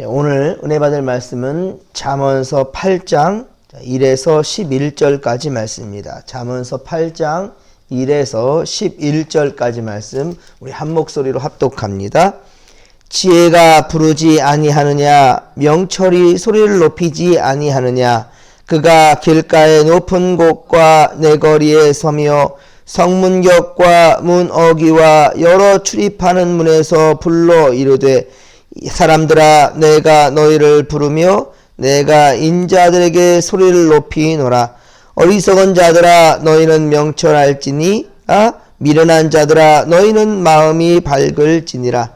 네, 오늘 은혜 받을 말씀은 잠언서 8장 1에서 11절까지 말씀입니다. 잠언서 8장 1에서 11절까지 말씀 우리 한 목소리로 합독합니다. 지혜가 부르지 아니하느냐 명철이 소리를 높이지 아니하느냐 그가 길가의 높은 곳과 내거리에 서며 성문격과 문 어기와 여러 출입하는 문에서 불러 이르되 사람들아 내가 너희를 부르며 내가 인자들에게 소리를 높이노라. 어리석은 자들아 너희는 명철할지니? 아 미련한 자들아 너희는 마음이 밝을지니라.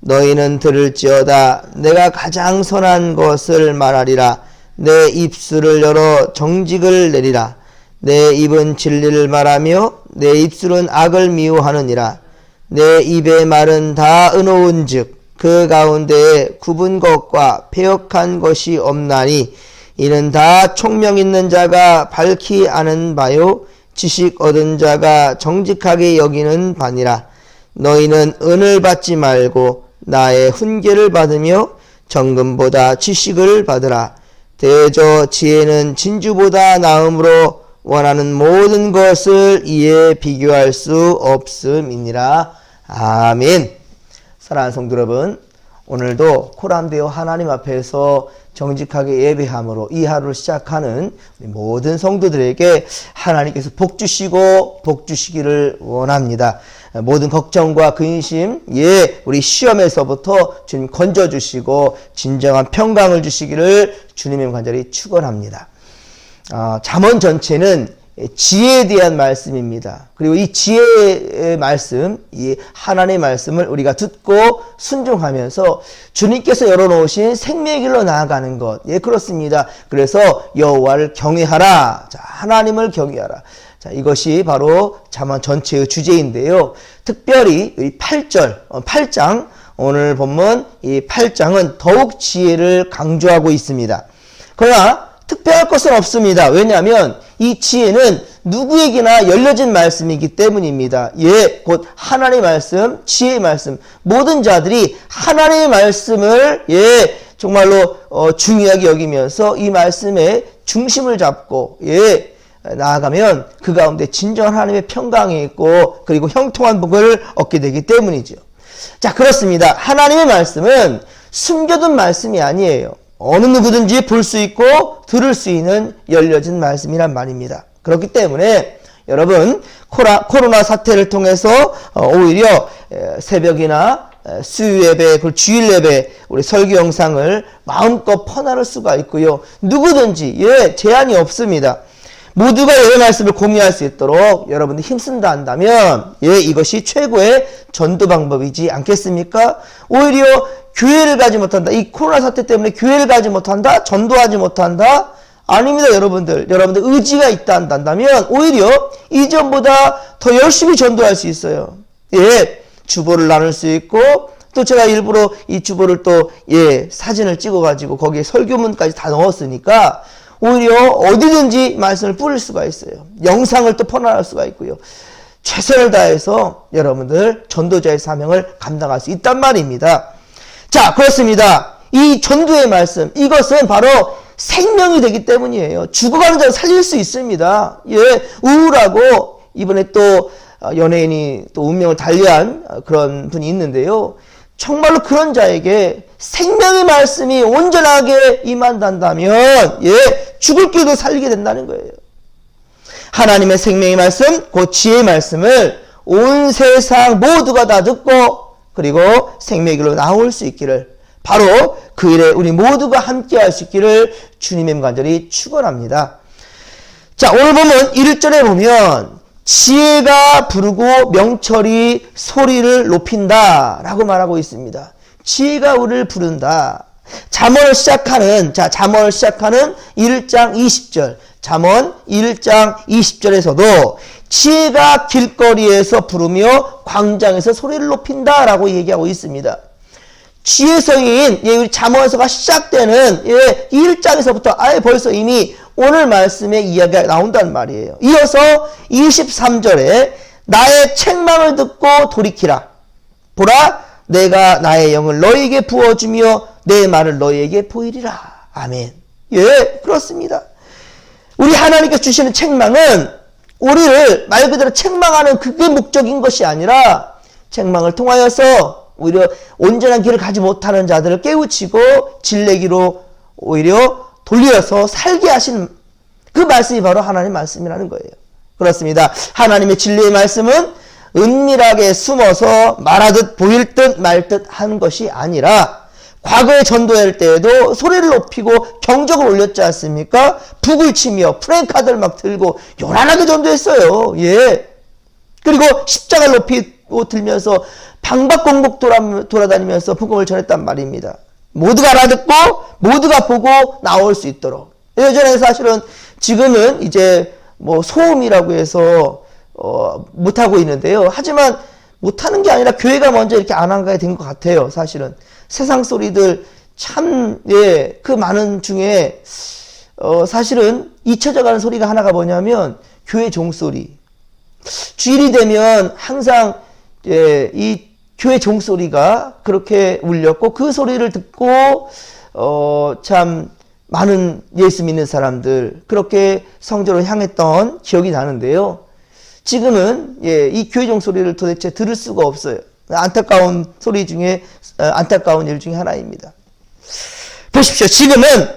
너희는 들을지어다. 내가 가장 선한 것을 말하리라. 내 입술을 열어 정직을 내리라. 내 입은 진리를 말하며 내 입술은 악을 미워하느니라. 내 입의 말은 다 은호운즉 그 가운데에 굽은 것과 패역한 것이 없나니 이는 다 총명 있는 자가 밝히 아는 바요 지식 얻은 자가 정직하게 여기는 바니라. 너희는 은을 받지 말고 나의 훈계를 받으며 정금보다 지식을 받으라. 대저 지혜는 진주보다 나음으로 원하는 모든 것을 이에 비교할 수 없음이니라. 아멘 사랑하는 성도 여러분, 오늘도 코람되어 하나님 앞에서 정직하게 예배함으로 이 하루를 시작하는 모든 성도들에게 하나님께서 복 주시고 복 주시기를 원합니다. 모든 걱정과 근심, 예, 우리 시험에서부터 주님 건져 주시고 진정한 평강을 주시기를 주님의 간절히 축원합니다. 아, 잠언 전체는 지혜에 대한 말씀입니다. 그리고 이 지혜의 말씀, 이 하나님의 말씀을 우리가 듣고 순종하면서 주님께서 열어놓으신 생명의 길로 나아가는 것. 예, 그렇습니다. 그래서 여호와를 경외하라. 자, 하나님을 경외하라. 자, 이것이 바로 잠언 전체의 주제인데요. 특별히 이 8절, 8장, 오늘 본문 이 8장은 더욱 지혜를 강조하고 있습니다. 그러나 특별할 것은 없습니다. 왜냐하면 이 지혜는 누구에게나 열려진 말씀이기 때문입니다. 예, 곧 하나님의 말씀, 지혜의 말씀, 모든 자들이 하나님의 말씀을 예, 정말로 어, 중요하게 여기면서 이 말씀의 중심을 잡고 예, 나아가면 그 가운데 진정한 하나님의 평강이 있고 그리고 형통한 복을 얻게 되기 때문이죠. 자, 그렇습니다. 하나님의 말씀은 숨겨둔 말씀이 아니에요. 어느 누구든지 볼 수 있고 들을 수 있는 열려진 말씀이란 말입니다. 그렇기 때문에 여러분 코로나 사태를 통해서 어, 오히려 새벽이나 수요 예배, 그 주일 예배, 우리 설교 영상을 마음껏 퍼나를 수가 있고요. 누구든지 예 제한이 없습니다. 모두가 예배 말씀을 공유할 수 있도록 여러분들 힘쓴다 한다면 예 이것이 최고의 전도 방법이지 않겠습니까? 오히려 교회를 가지 못한다. 이 코로나 사태 때문에 교회를 가지 못한다. 전도하지 못한다. 아닙니다, 여러분들. 여러분들 의지가 있다 한다면 오히려 이전보다 더 열심히 전도할 수 있어요. 예, 주보를 나눌 수 있고 또 제가 일부러 이 주보를 또 예, 사진을 찍어 가지고 거기에 설교문까지 다 넣었으니까 오히려 어디든지 말씀을 뿌릴 수가 있어요. 영상을 또 퍼나갈 수가 있고요. 최선을 다해서 여러분들 전도자의 사명을 감당할 수 있단 말입니다. 자, 그렇습니다. 이 전도의 말씀, 이것은 바로 생명이 되기 때문이에요. 죽어가는 자를 살릴 수 있습니다. 예, 우울하고, 이번에 또 어, 연예인이 또 운명을 달리한 어, 그런 분이 있는데요. 정말로 그런 자에게 생명의 말씀이 온전하게 임한다면, 예, 죽을 길도 살리게 된다는 거예요. 하나님의 생명의 말씀, 그 지혜의 말씀을 온 세상 모두가 다 듣고 그리고 생명의 길로 나올 수 있기를 바로 그 일에 우리 모두가 함께 할 수 있기를 주님의 간절히 축원합니다. 자, 오늘 보면 1절에 보면 지혜가 부르고 명철이 소리를 높인다라고 말하고 있습니다. 지혜가 우리를 부른다. 잠언을 시작하는 자, 잠언을 시작하는 1장 20절. 잠언 1장 20절에서도 지혜가 길거리에서 부르며 광장에서 소리를 높인다라고 얘기하고 있습니다. 지혜성인 예, 우리 잠언서가 시작되는 예, 1장에서부터 아예 벌써 이미 오늘 말씀의 이야기가 나온다는 말이에요. 이어서 23절에 나의 책망을 듣고 돌이키라. 보라 내가 나의 영을 너에게 부어주며 내 말을 너에게 보이리라. 아멘. 예, 그렇습니다. 우리 하나님께서 주시는 책망은 우리를 말 그대로 책망하는 그게 목적인 것이 아니라 책망을 통하여서 오히려 온전한 길을 가지 못하는 자들을 깨우치고 진례기로 오히려 돌려서 살게 하신 그 말씀이 바로 하나님 말씀이라는 거예요. 그렇습니다. 하나님의 진리의 말씀은 은밀하게 숨어서 말하듯 보일 듯 말듯 하는 것이 아니라 과거에 전도할 때에도 소리를 높이고 경적을 올렸지 않습니까? 북을 치며 프랭카드를 막 들고 요란하게 전도했어요. 예. 그리고 십자가를 높이고 들면서 방박공복 돌아, 돌아다니면서 복음을 전했단 말입니다. 모두가 알아듣고 모두가 보고 나올 수 있도록. 예전에 사실은 지금은 이제 뭐 소음이라고 해서 어, 못하고 있는데요. 하지만 못하는 게 아니라 교회가 먼저 이렇게 안 한가야 된것 같아요. 사실은 세상 소리들 참, 예, 그 많은 중에 어, 사실은 잊혀져 가는 소리가 하나가 뭐냐면 교회 종소리. 주일이 되면 항상 예, 이 교회 종소리가 그렇게 울렸고 그 소리를 듣고 어, 참 많은 예수 믿는 사람들 그렇게 성전을 향했던 기억이 나는데요. 지금은 예, 이 교회 종 소리를 도대체 들을 수가 없어요. 안타까운 소리 중에 어, 안타까운 일 중에 하나입니다. 보십시오. 지금은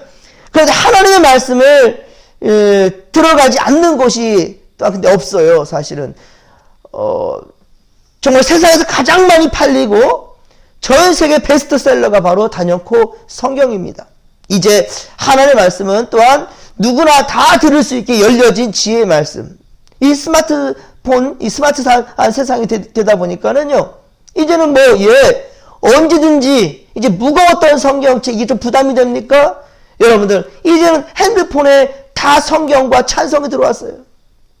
그래도 하나님의 말씀을 에, 들어가지 않는 곳이 또 근데 없어요. 사실은 어, 정말 세상에서 가장 많이 팔리고 전 세계 베스트셀러가 바로 단연코 성경입니다. 이제 하나님의 말씀은 또한 누구나 다 들을 수 있게 열려진 지혜의 말씀. 이 스마트폰, 이 스마트한 세상이 되, 다 보니까는요, 이제는 뭐, 예, 언제든지 이제 무거웠던 성경책 이게 좀 부담이 됩니까? 여러분들, 이제는 핸드폰에 다 성경과 찬성이 들어왔어요.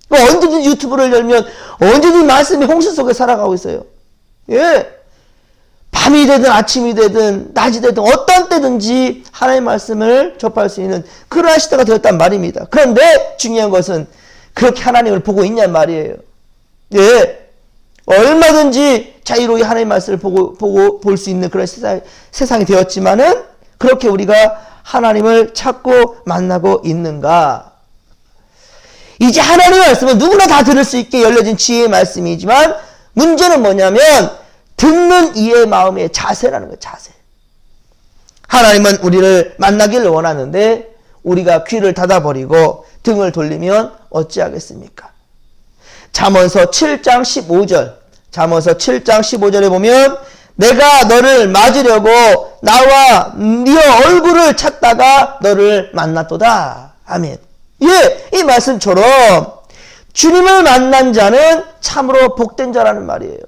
뭐 언제든지 유튜브를 열면 언제든지 말씀이 홍수 속에 살아가고 있어요. 예. 밤이 되든 아침이 되든 낮이 되든 어떤 때든지 하나님의 말씀을 접할 수 있는 그러한 시대가 되었단 말입니다. 그런데 중요한 것은 그렇게 하나님을 보고 있냔 말이에요. 예. 얼마든지 자유로이 하나님의 말씀을 보고, 보고 볼 수 있는 그런 세상, 세상이 되었지만은 그렇게 우리가 하나님을 찾고 만나고 있는가? 이제 하나님의 말씀은 누구나 다 들을 수 있게 열려진 지혜의 말씀이지만 문제는 뭐냐면 듣는 이의 마음의 자세라는 거예요. 자세. 하나님은 우리를 만나기를 원하는데 우리가 귀를 닫아버리고 등을 돌리면 어찌하겠습니까? 잠언서 7장 15절. 잠언서 7장 15절에 보면 내가 너를 맞으려고 나와 네 얼굴을 찾다가 너를 만났도다. 아멘. 예, 이 말씀처럼 주님을 만난 자는 참으로 복된 자라는 말이에요.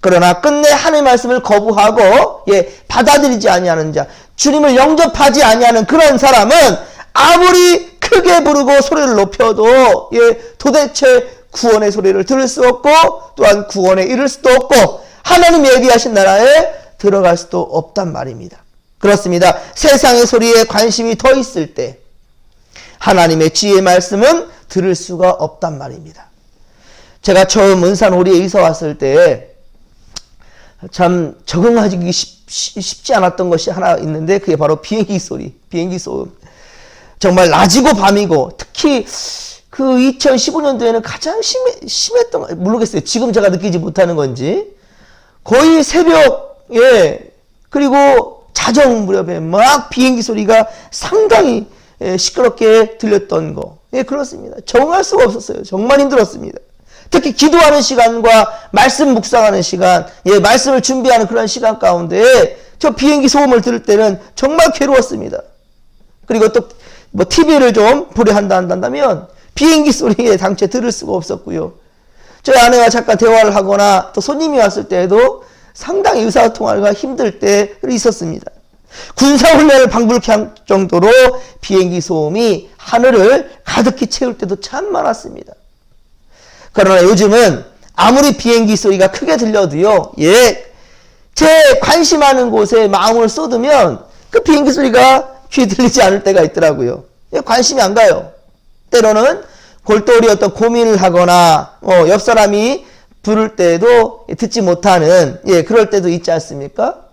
그러나 끝내 하나님의 말씀을 거부하고 예, 받아들이지 아니하는 자, 주님을 영접하지 아니하는 그런 사람은 아무리 크게 부르고 소리를 높여도 예, 도대체 구원의 소리를 들을 수 없고 또한 구원에 이를 수도 없고 하나님 예비하신 나라에 들어갈 수도 없단 말입니다. 그렇습니다. 세상의 소리에 관심이 더 있을 때 하나님의 지혜의 말씀은 들을 수가 없단 말입니다. 제가 처음 은산오리에 이사 왔을 때 참 적응하기 쉽, 쉽지 않았던 것이 하나 있는데 그게 바로 비행기 소리, 비행기 소음. 정말 낮이고 밤이고 특히 그 2015년도에는 가장 심해, 심했던, 모르겠어요. 지금 제가 느끼지 못하는 건지. 거의 새벽에, 그리고 자정 무렵에 막 비행기 소리가 상당히 예, 시끄럽게 들렸던 거. 예, 그렇습니다. 정할 수가 없었어요. 정말 힘들었습니다. 특히 기도하는 시간과 말씀 묵상하는 시간, 예, 말씀을 준비하는 그런 시간 가운데 저 비행기 소음을 들을 때는 정말 괴로웠습니다. 그리고 또 뭐 TV를 좀 보려 한다 한다면 비행기 소리에 당최 들을 수가 없었고요. 저희 아내와 잠깐 대화를 하거나 또 손님이 왔을 때에도 상당히 의사소통하기가 힘들 때 있었습니다. 군사훈련을 방불케 할 정도로 비행기 소음이 하늘을 가득히 채울 때도 참 많았습니다. 그러나 요즘은 아무리 비행기 소리가 크게 들려도요, 예, 제 관심하는 곳에 마음을 쏟으면 그 비행기 소리가 들리지 않을 때가 있더라고요. 예, 관심이 안 가요. 때로는 골똘히 어떤 고민을 하거나, 어, 옆 사람이 부를 때도 듣지 못하는 예 그럴 때도 있지 않습니까?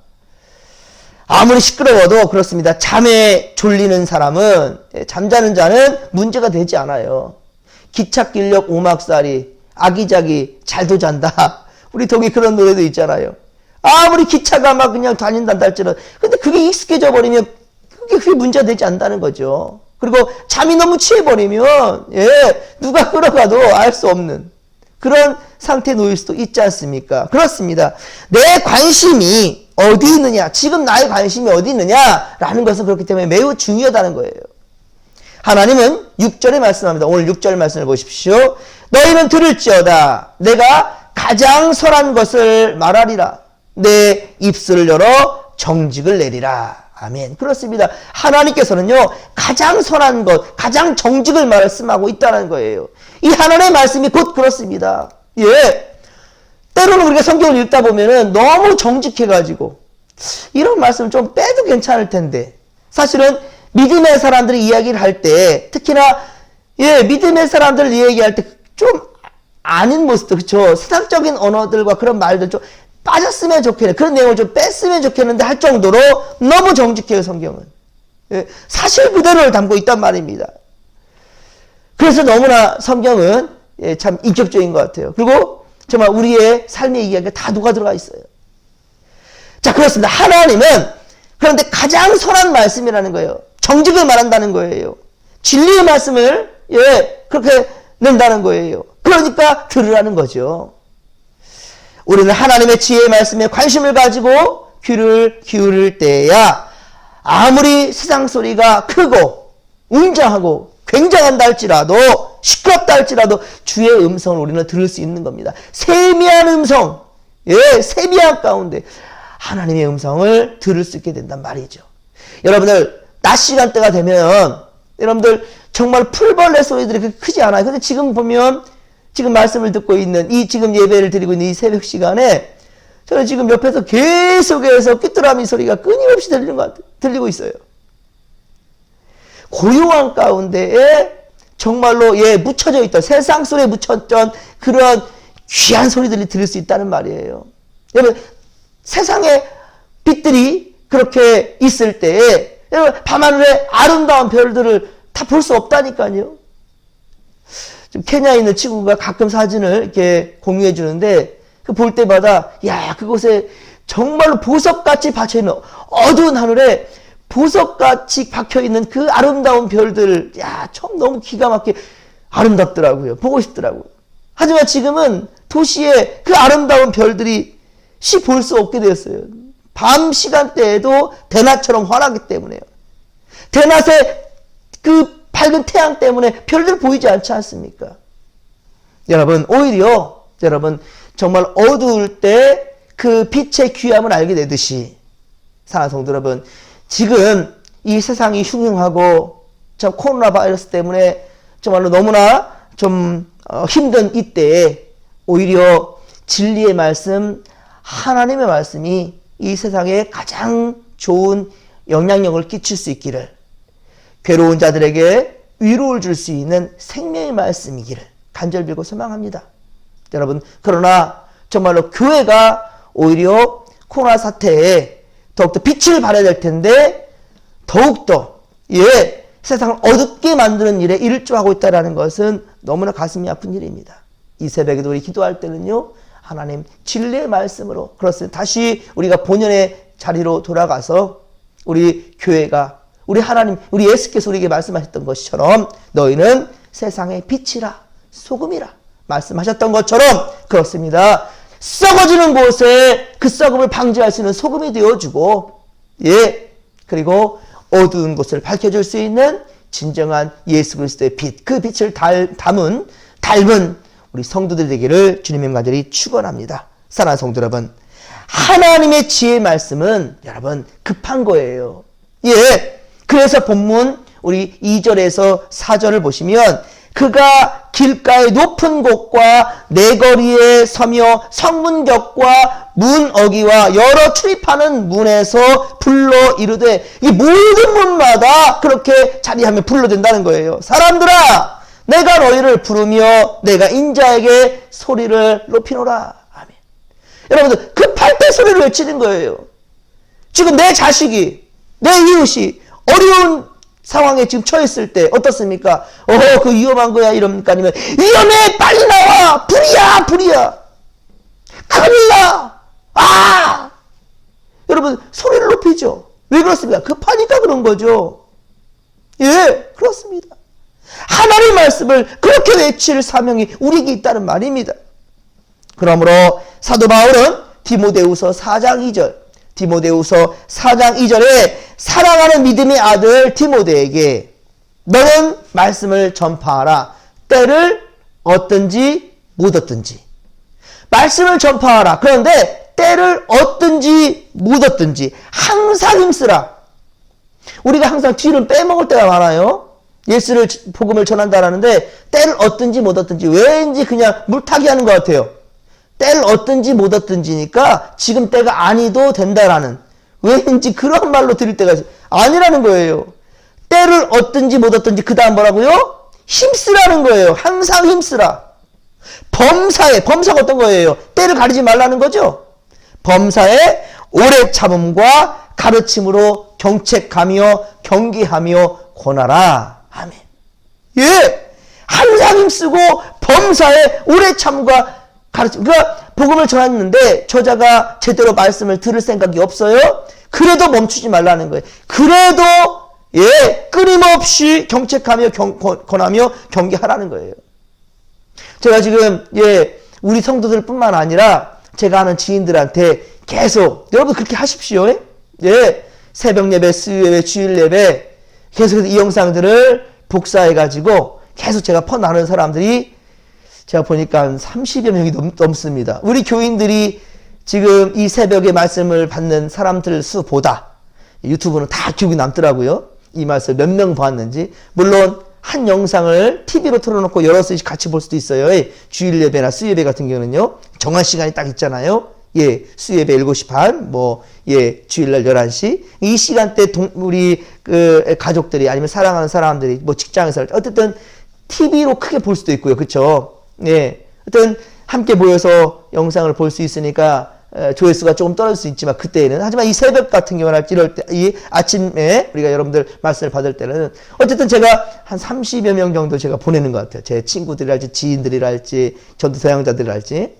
아무리 시끄러워도 그렇습니다. 잠에 졸리는 사람은 예, 잠자는 자는 문제가 되지 않아요. 기찻길역 오막살이 아기자기 잘도 잔다. 우리 독이 그런 노래도 있잖아요. 아무리 기차가 막 그냥 다닌단다 할지라도 근데 그게 익숙해져 버리면 그게 문제가 되지 않는다는 거죠. 그리고 잠이 너무 취해버리면 예 누가 끌어가도 알 수 없는 그런 상태에 놓일 수도 있지 않습니까? 그렇습니다. 내 관심이 어디 있느냐, 지금 나의 관심이 어디 있느냐라는 것은 그렇기 때문에 매우 중요하다는 거예요. 하나님은 6절에 말씀합니다. 오늘 6절 말씀을 보십시오. 너희는 들을지어다. 내가 가장 선한 것을 말하리라. 내 입술을 열어 정직을 내리라. 아멘. 그렇습니다. 하나님께서는요, 가장 선한 것, 가장 정직을 말씀하고 있다는 거예요. 이 하나님의 말씀이 곧 그렇습니다. 예. 때로는 우리가 성경을 읽다 보면은 너무 정직해가지고, 이런 말씀 좀 빼도 괜찮을 텐데, 사실은 믿음의 사람들이 이야기를 할 때, 특히나, 예, 믿음의 사람들 이야기할 때 좀 아닌 모습도, 그쵸. 세상적인 언어들과 그런 말들 좀 빠졌으면 좋겠네. 그런 내용을 좀 뺐으면 좋겠는데 할 정도로 너무 정직해요, 성경은. 예, 사실 그대로를 담고 있단 말입니다. 그래서 너무나 성경은 예, 참 인격적인 것 같아요. 그리고 정말 우리의 삶의 이야기가 다 녹아 들어가 있어요. 자, 그렇습니다. 하나님은 그런데 가장 선한 말씀이라는 거예요. 정직을 말한다는 거예요. 진리의 말씀을 예, 그렇게 낸다는 거예요. 그러니까 들으라는 거죠. 우리는 하나님의 지혜의 말씀에 관심을 가지고 귀를 기울일 때야 아무리 세상 소리가 크고 웅장하고 굉장한다 할지라도 시끄럽다 할지라도 주의 음성을 우리는 들을 수 있는 겁니다. 세미한 음성, 예, 세미한 가운데 하나님의 음성을 들을 수 있게 된단 말이죠. 여러분들 낮 시간대가 되면 여러분들 정말 풀벌레 소리들이 그렇게 크지 않아요. 근데 지금 보면 지금 말씀을 듣고 있는 이 지금 예배를 드리고 있는 이 새벽 시간에 저는 지금 옆에서 계속해서 귀뚜라미 소리가 끊임없이 들리는 것 같아요. 들리고 있어요. 고요한 가운데에 정말로 예 묻혀져 있던 세상 속에 묻혔던 그런 귀한 소리들이 들을 수 있다는 말이에요. 여러분 세상에 빛들이 그렇게 있을 때에 여러분 밤하늘에 아름다운 별들을 다 볼 수 없다니까요. 좀 케냐에 있는 친구가 가끔 사진을 이렇게 공유해 주는데 그 볼 때마다 야 그곳에 정말로 보석같이 받쳐 있는 어두운 하늘에 보석같이 박혀 있는 그 아름다운 별들 야참 너무 기가 막히게 아름답더라고요. 보고 싶더라고요. 하지만 지금은 도시에 그 아름다운 별들이 시 볼 수 없게 되었어요. 밤 시간대에도 대낮처럼 환하기 때문에요. 대낮에 그 밝은 태양 때문에 별들 보이지 않지 않습니까? 여러분, 오히려 여러분 정말 어두울 때 그 빛의 귀함을 알게 되듯이 사랑하는 성도 여러분, 지금 이 세상이 흉흉하고 참 코로나 바이러스 때문에 정말로 너무나 좀 어, 힘든 이때에 오히려 진리의 말씀, 하나님의 말씀이 이 세상에 가장 좋은 영향력을 끼칠 수 있기를 괴로운 자들에게 위로를 줄 수 있는 생명의 말씀이기를 간절 빌고 소망합니다. 여러분, 그러나 정말로 교회가 오히려 코로나 사태에 더욱더 빛을 발해야 될 텐데 더욱더 예, 세상을 어둡게 만드는 일에 일조하고 있다는 것은 너무나 가슴이 아픈 일입니다. 이 새벽에도 우리 기도할 때는요, 하나님 진리의 말씀으로 그렇습니다. 다시 우리가 본연의 자리로 돌아가서 우리 교회가 우리 하나님, 우리 예수께서 우리에게 말씀하셨던 것처럼 너희는 세상의 빛이라 소금이라 말씀하셨던 것처럼 그렇습니다. 썩어지는 곳에 그 썩음을 방지할 수 있는 소금이 되어주고 예 그리고 어두운 곳을 밝혀줄 수 있는 진정한 예수 그리스도의 빛, 그 빛을 달, 담은 닮은 우리 성도들 되기를 주님의 간절히 축원합니다. 사랑하는 성도 여러분, 하나님의 지혜 말씀은 여러분 급한 거예요. 예, 그래서 본문 우리 2절에서 4절을 보시면 그가 길가의 높은 곳과 내거리에 서며 성문격과 문 어기와 여러 출입하는 문에서 불러 이르되 이 모든 문마다 그렇게 자리하며 불러댄다는 거예요. 사람들아 내가 너희를 부르며 내가 인자에게 소리를 높이노라. 아멘. 여러분들 급할 때 소리를 외치는 거예요. 지금 내 자식이 내 이웃이 어려운 상황에 지금 처했을 때 어떻습니까? 어, 그 위험한 거야 이럽니까? 아니면 위험해 빨리 나와 불이야 불이야 큰일 나 아! 여러분 소리를 높이죠. 왜 그렇습니까? 급하니까 그런 거죠. 예, 그렇습니다. 하나님의 말씀을 그렇게 외칠 사명이 우리에게 있다는 말입니다. 그러므로 사도 바울은 디모데후서 4장 2절, 디모데후서 4장 2절에 사랑하는 믿음의 아들 디모데에게 너는 말씀을 전파하라. 때를 얻든지 못 얻든지. 말씀을 전파하라. 그런데 때를 얻든지 못 얻든지 항상 힘쓰라. 우리가 항상 뒤를 빼먹을 때가 많아요. 예수를 복음을 전한다라는데 때를 얻든지 못 얻든지 왠지 그냥 물타기 하는 것 같아요. 때를 얻든지 못 얻든지니까 지금 때가 아니도 된다라는 왠지 그런 말로 드릴 때가. 아니라는 거예요. 때를 얻든지 못 얻든지 그 다음 뭐라고요? 힘쓰라는 거예요. 항상 힘쓰라. 범사에 범사가 어떤 거예요? 때를 가리지 말라는 거죠. 범사에 오래 참음과 가르침으로 경책하며 경계하며 권하라. 아멘. 예. 항상 힘쓰고 범사에 오래 참과 가르침. 그러니까 복음을 전했는데 저자가 제대로 말씀을 들을 생각이 없어요. 그래도 멈추지 말라는 거예요. 그래도 예 끊임없이 경책하며 경, 권하며 경계하라는 거예요. 제가 지금 예 우리 성도들뿐만 아니라 제가 아는 지인들한테 계속 여러분 그렇게 하십시오. 예, 예 새벽 예배, 수요 예배, 주일 예배 계속해서 이 영상들을 복사해 가지고 계속 제가 퍼 나누는 사람들이 제가 보니까 한 30여 명이 넘, 넘습니다. 우리 교인들이 지금 이 새벽에 말씀을 받는 사람들 수보다 유튜브는 다 기억이 남더라고요. 이 말씀 몇 명 봤는지. 물론 한 영상을 TV로 틀어놓고 여러 시 같이 볼 수도 있어요. 예, 주일 예배나 수예배 같은 경우는요. 정한 시간이 딱 있잖아요. 예, 수예배 7시 반, 뭐, 예, 주일날 11시. 이 시간대 동, 우리, 그, 가족들이 아니면 사랑하는 사람들이 뭐 직장에서, 어쨌든 TV로 크게 볼 수도 있고요. 그쵸? 예. 어떤 함께 모여서 영상을 볼 수 있으니까 조회수가 조금 떨어질 수 있지만 그때에는 하지만 이 새벽 같은 경우는 이럴 때 이 아침에 우리가 여러분들 말씀을 받을 때는 어쨌든 제가 한 30여 명 정도 제가 보내는 것 같아요. 제 친구들이랄지 지인들이랄지 전도 대양자들이랄지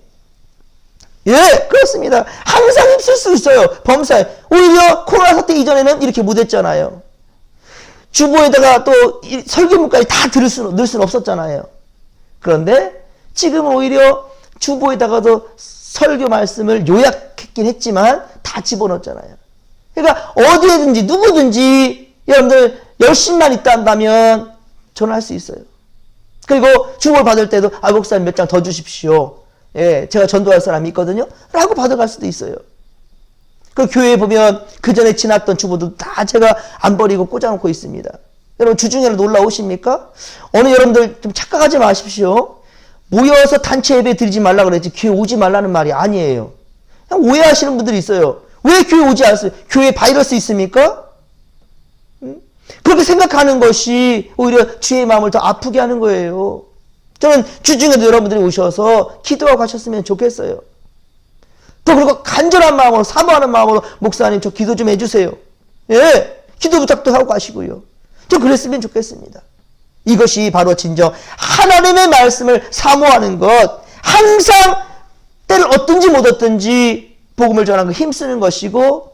예 그렇습니다. 항상 힘쓸 수 있어요. 범사에 오히려 코로나 사태 이전에는 이렇게 못했잖아요. 주보에다가 또 설교문까지 다 들을 수, 넣을 수는 없었잖아요. 그런데 지금 오히려 주보에다가도 설교 말씀을 요약했긴 했지만 다 집어넣었잖아요. 그러니까 어디에든지 누구든지 여러분들 열심만 있다 한다면 전화할 수 있어요. 그리고 주보를 받을 때도 아 목사님 몇 장 더 주십시오. 예, 제가 전도할 사람이 있거든요. 라고 받아갈 수도 있어요. 그 교회에 보면 그 전에 지났던 주보도 다 제가 안 버리고 꽂아놓고 있습니다. 여러분 주중에는 놀라 오십니까? 어느 여러분들 좀 착각하지 마십시오. 모여서 단체 예배 드리지 말라 그랬지 교회 오지 말라는 말이 아니에요. 오해하시는 분들이 있어요. 왜 교회 오지 않았어요? 교회 바이러스 있습니까? 그렇게 생각하는 것이 오히려 주의 마음을 더 아프게 하는 거예요. 저는 주중에도 여러분들이 오셔서 기도하고 가셨으면 좋겠어요. 또 그리고 간절한 마음으로 사모하는 마음으로 목사님 저 기도 좀 해주세요. 예, 기도 부탁도 하고 가시고요. 좀 그랬으면 좋겠습니다. 이것이 바로 진정 하나님의 말씀을 사모하는 것, 항상 때를 얻든지 못 얻든지 복음을 전하는 거 힘쓰는 것이고,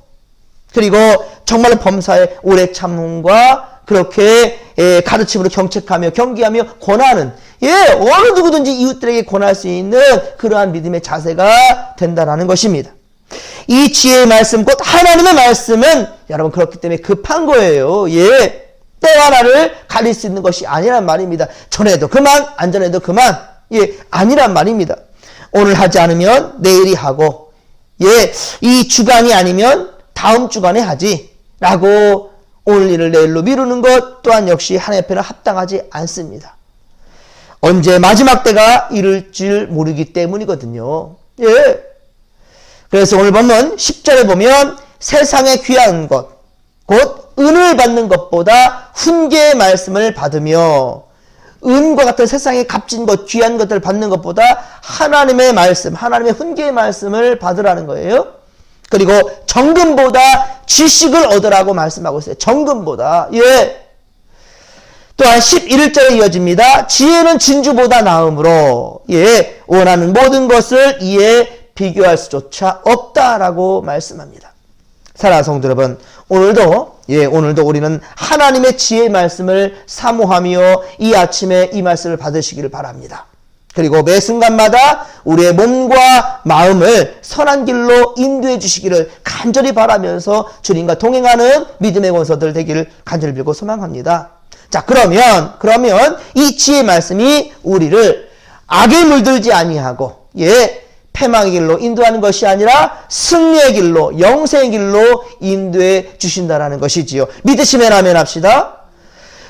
그리고 정말로 범사에 오래 참음과 그렇게 예, 가르침으로 경책하며 경계하며 권하는 예 어느 누구든지 이웃들에게 권할 수 있는 그러한 믿음의 자세가 된다라는 것입니다. 이 지혜의 말씀 곧 하나님의 말씀은 여러분 그렇기 때문에 급한 거예요. 예. 때 하나를 가릴 수 있는 것이 아니란 말입니다. 전에도 그만, 안 전에도 그만. 예, 아니란 말입니다. 오늘 하지 않으면 내일이 하고, 예, 이 주간이 아니면 다음 주간에 하지. 라고 오늘 일을 내일로 미루는 것 또한 역시 하나님 앞에는 합당하지 않습니다. 언제 마지막 때가 이를 줄 모르기 때문이거든요. 예. 그래서 오늘 보면 10절에 보면 세상에 귀한 것, 곧 은을 받는 것보다 훈계의 말씀을 받으며 은과 같은 세상의 값진 것, 귀한 것들을 받는 것보다 하나님의 말씀, 하나님의 훈계의 말씀을 받으라는 거예요. 그리고 정금보다 지식을 얻으라고 말씀하고 있어요. 정금보다. 예. 또한 11절에 이어집니다. 지혜는 진주보다 나음으로 예, 원하는 모든 것을 이에 비교할 수조차 없다라고 말씀합니다. 사랑하는 성도 여러분, 오늘도 예, 오늘도 우리는 하나님의 지혜의 말씀을 사모하며 이 아침에 이 말씀을 받으시기를 바랍니다. 그리고 매 순간마다 우리의 몸과 마음을 선한 길로 인도해 주시기를 간절히 바라면서 주님과 동행하는 믿음의 원서들 되기를 간절히 빌고 소망합니다. 자, 그러면 그러면 이 지혜의 말씀이 우리를 악에 물들지 아니하고 예, 패망의 길로 인도하는 것이 아니라 승리의 길로 영생의 길로 인도해 주신다라는 것이지요. 믿으시면 아멘 합시다.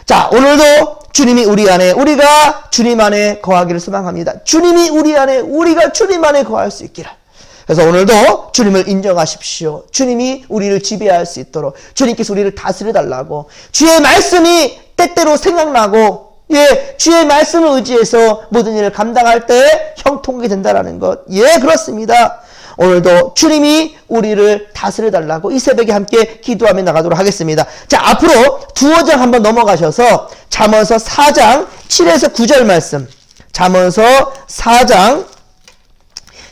자, 오늘도 주님이 우리 안에, 우리가 주님 안에 거하기를 소망합니다. 주님이 우리 안에, 우리가 주님 안에 거할 수 있기를. 그래서 오늘도 주님을 인정하십시오. 주님이 우리를 지배할 수 있도록 주님께서 우리를 다스려 달라고 주의 말씀이 때때로 생각나고 예, 주의 말씀을 의지해서 모든 일을 감당할 때 형통하게 된다라는 것. 예, 그렇습니다. 오늘도 주님이 우리를 다스려 달라고 이 새벽에 함께 기도하며 나가도록 하겠습니다. 자, 앞으로 두어 장 한번 넘어가셔서 잠언서 4장 7에서 9절 말씀. 잠언서 4장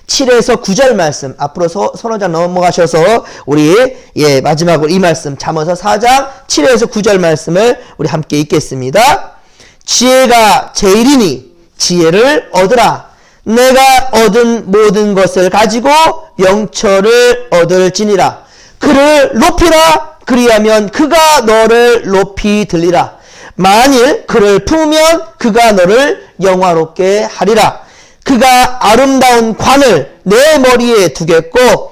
7에서 9절 말씀 앞으로 서, 서너 장 넘어가셔서 우리 예 마지막으로 이 말씀 잠언서 4장 7에서 9절 말씀을 우리 함께 읽겠습니다. 지혜가 제일이니 지혜를 얻으라. 내가 얻은 모든 것을 가지고 영처를 얻을지니라. 그를 높이라. 그리하면 그가 너를 높이 들리라. 만일 그를 품으면 그가 너를 영화롭게 하리라. 그가 아름다운 관을 내 머리에 두겠고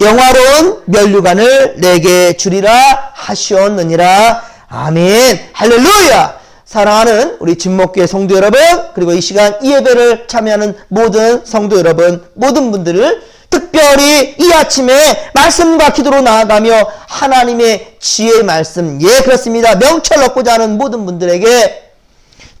영화로운 면류관을 내게 주리라 하시었느니라. 아멘. 할렐루야. 사랑하는 우리 진목교회 성도 여러분, 그리고 이 시간 이 예배를 참여하는 모든 성도 여러분, 모든 분들을 특별히 이 아침에 말씀과 기도로 나아가며 하나님의 지혜의 말씀, 예, 그렇습니다. 명철 얻고자 하는 모든 분들에게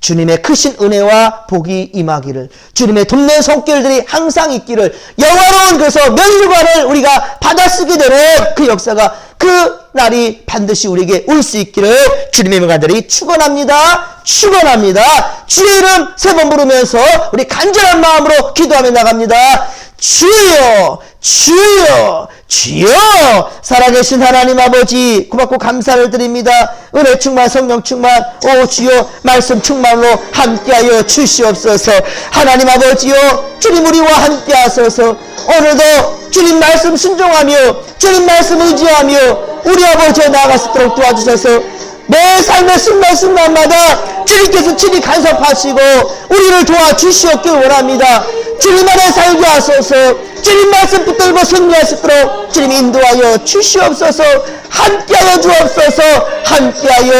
주님의 크신 은혜와 복이 임하기를 주님의 돕는 손길들이 항상 있기를 영화로운 그래서 면류관을 우리가 받아쓰게 되는 그 역사가 그 날이 반드시 우리에게 올 수 있기를 주님의 간절히 축원합니다. 축원합니다. 주의 이름 세 번 부르면서 우리 간절한 마음으로 기도하며 나갑니다. 주여 주여 주여 살아계신 하나님 아버지 고맙고 감사를 드립니다. 은혜 충만 성령 충만 오 주여 말씀 충만으로 함께하여 주시옵소서. 하나님 아버지여 주님 우리와 함께하소서. 오늘도 주님 말씀 순종하며 주님 말씀 의지하며 우리 아버지에 나아갈 수 있도록 도와주셔서 내 삶의 순간순간마다 주님께서 친히 간섭하시고 우리를 도와주시옵길 원합니다. 주님 안에 살게 하소서. 주님 말씀 붙들고 승리할 수 있도록 주님 인도하여 주시옵소서. 함께하여 주옵소서. 함께하여